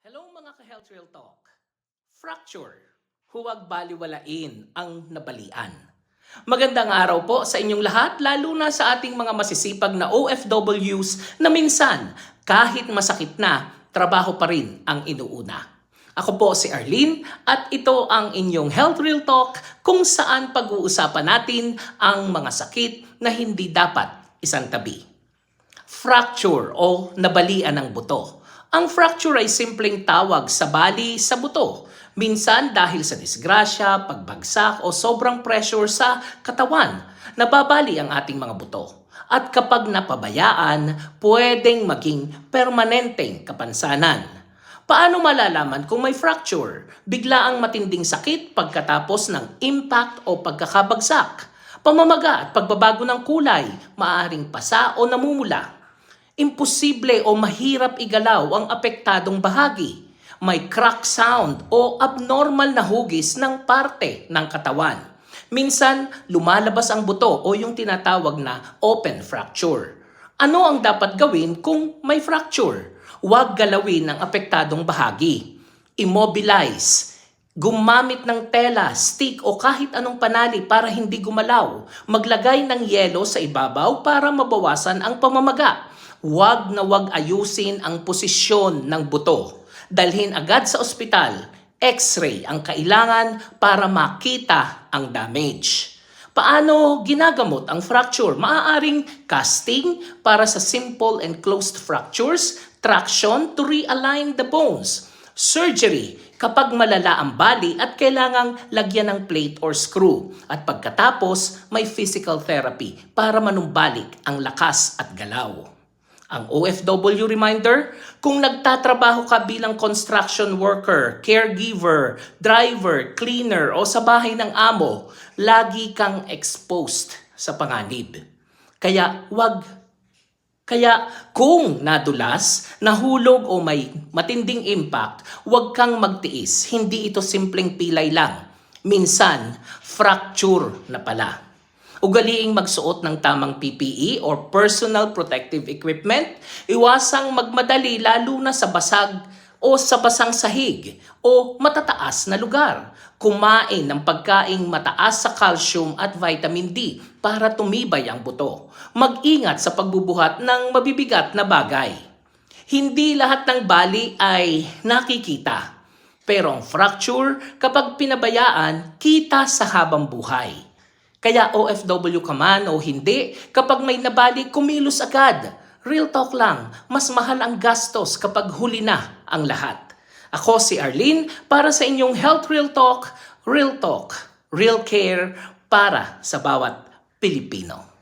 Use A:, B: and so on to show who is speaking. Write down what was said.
A: Hello mga ka-Health Real Talk. Fracture. Huwag baliwalain ang nabalian. Magandang araw po sa inyong lahat, lalo na sa ating mga masisipag na OFWs na minsan, kahit masakit na, trabaho pa rin ang inuuna. Ako po si Arlene at ito ang inyong Health Real Talk kung saan pag-uusapan natin ang mga sakit na hindi dapat isang tabi fracture o nabalian ng buto. Ang fracture ay simpleng tawag sa bali sa buto. Minsan dahil sa disgrasya, pagbagsak o sobrang pressure sa katawan, nababali ang ating mga buto. At kapag napabayaan, pwedeng maging permanenteng kapansanan. Paano malalaman kung may fracture? Bigla ang matinding sakit pagkatapos ng impact o pagkakabagsak. Pamamaga at pagbabago ng kulay, maaaring pasa o namumula. Imposible o mahirap igalaw ang apektadong bahagi. May crack sound o abnormal na hugis ng parte ng katawan. Minsan, lumalabas ang buto o yung tinatawag na open fracture. Ano ang dapat gawin kung may fracture? Huwag galawin ang apektadong bahagi. Immobilize. Gumamit ng tela, stick o kahit anong panali para hindi gumalaw. Maglagay ng yelo sa ibabaw para mabawasan ang pamamaga. Huwag na huwag ayusin ang posisyon ng buto. Dalhin agad sa ospital. X-ray ang kailangan para makita ang damage. Paano ginagamot ang fracture? Maaaring casting para sa simple and closed fractures, traction to realign the bones, surgery kapag malala ang bali at kailangang lagyan ng plate or screw. At pagkatapos, may physical therapy para manumbalik ang lakas at galaw. Ang OFW reminder, kung nagtatrabaho ka bilang construction worker, caregiver, driver, cleaner o sa bahay ng amo, lagi kang exposed sa panganib. Kaya wag kaya kung nadulas, nahulog o may matinding impact, huwag kang magtiis. Hindi ito simpleng pilay lang. Minsan, fracture na pala. Ugaliing magsuot ng tamang PPE or personal protective equipment. Iwasang magmadali lalo na sa basag o sa basang sahig o matataas na lugar. Kumain ng pagkaing mataas sa calcium at vitamin D para tumibay ang buto. Mag-ingat sa pagbubuhat ng mabibigat na bagay. Hindi lahat ng bali ay nakikita. Pero ang fracture, kapag pinabayaan, kita sa habang buhay. Kaya OFW ka man o hindi, kapag may nabali, kumilos agad. Real talk lang, mas mahal ang gastos kapag huli na ang lahat. Ako si Arlene para sa inyong Health Real Talk, Real Talk, Real Care para sa bawat Pilipino.